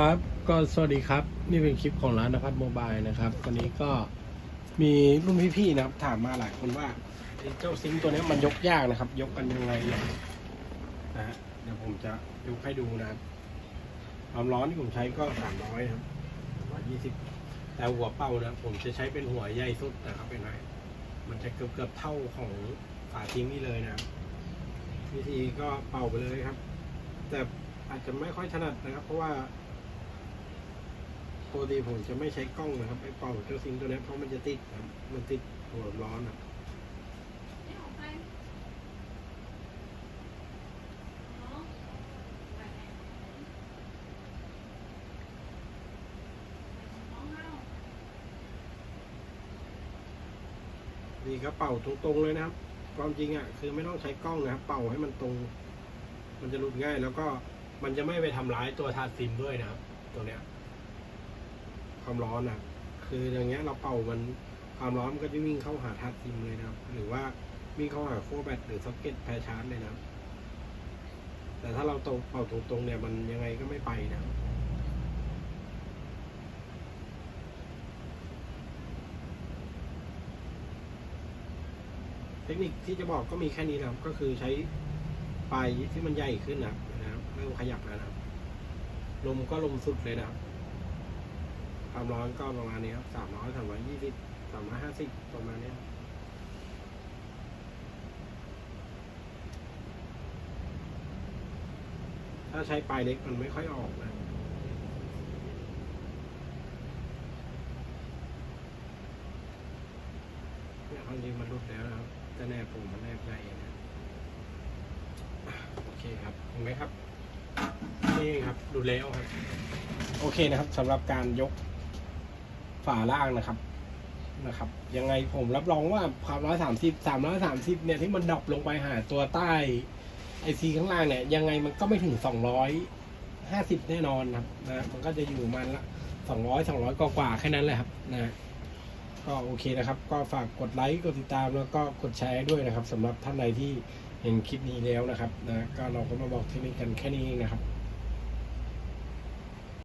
ครับก็สวัสดีครับ นี่เป็นคลิปของร้านนภัทรโมบายนะครับวันนี้ก็มีรุ่นพี่ๆนะครับถามมาหลายคนว่าเจ้าซิงตัวนี้มันยกยากนะครับ ยกกันยังไงนะฮะเดี๋ยวผมจะยกให้ดูนะครับความร้อนที่ผมใช้ก็สามร้อยครับร้อยยี่สิบแต่หัวเป่านะผมจะใช้เป็นหัวใหญ่สุดนะครับเป็นไงมันจะเกือบเกือบๆเท่าของฝาทิ้งนี่เลยนะวิธีก็เป่าไปเลยครับ แต่อาจจะไม่ค่อยถนัดนะครับ เพราะว่า ปกติผมจะไม่ใช้กล้องนะครับไอ้เป่าเจ้าซิงตัวนี้เพราะมันจะติดครับมันติดหัวร้อนอะนี่ก็เป่าตรงๆเลยนะครับ ความจริงอะคือไม่ต้องใช้กล้องนะครับ เป่าให้มันตรง มันจะหลุดง่าย แล้วก็มันจะไม่ไปทำร้ายตัวถาดซิมด้วยนะครับ ตัวเนี้ย ความร้อนอะ คืออย่างเงี้ยเราเป่ามันความร้อนมันก็จะวิ่งเข้าหาธาตุซิมเลยนะครับ หรือว่าวิ่งเข้าหาขั้วแบตหรือซ็อกเก็ตแพรชาร์จเลยนะแต่ถ้าเราตรงเป่าตรงๆเนี่ยมันยังไงก็ไม่ไปนะเทคนิคที่จะบอกก็มีแค่นี้นะครับ ก็คือใช้ปลายที่มันใหญ่ขึ้นนะครับนะครับเริ่มขยับแล้วนะครับ ลมก็ลมสุดเลยนะครับ ความร้อนก็ประมาณนี้ครับสามร้อยสามร้อยยี่สิบสามร้อยห้าสิบประมาณนี้ถ้าใช้ปลายเล็กมันไม่ค่อยออกนะเนี่ยความจริงมันรุดแล้วนะครับแต่แนบผมมันแนบใหญ่นะโอเคครับเห็นไหมครับนี่ครับดูแล้วครับ โอเคนะครับสำหรับการยก ฝาล่างนะครับนะครับ ยังไงผมรับรองว่าความร้อยสามสิบสามร้อยสามสิบเนี่ยที่มันดรอปลงไปหาตัวใต้ไอซีข้างล่างเนี่ย ยังไงมันก็ไม่ถึงสองร้อยห้าสิบแน่นอนครับนะมันก็จะอยู่มันละสองร้อยสองร้อยกว่าแค่นั้นแหละครับนะก็โอเคนะครับ ก็ฝากกดไลค์กดติดตามแล้วก็กดแชร์ด้วยนะครับสำหรับท่านใดที่เห็นคลิปนี้แล้วนะครับนะก็เราก็มาบอกเทคนิคกันแค่นี้นะครับ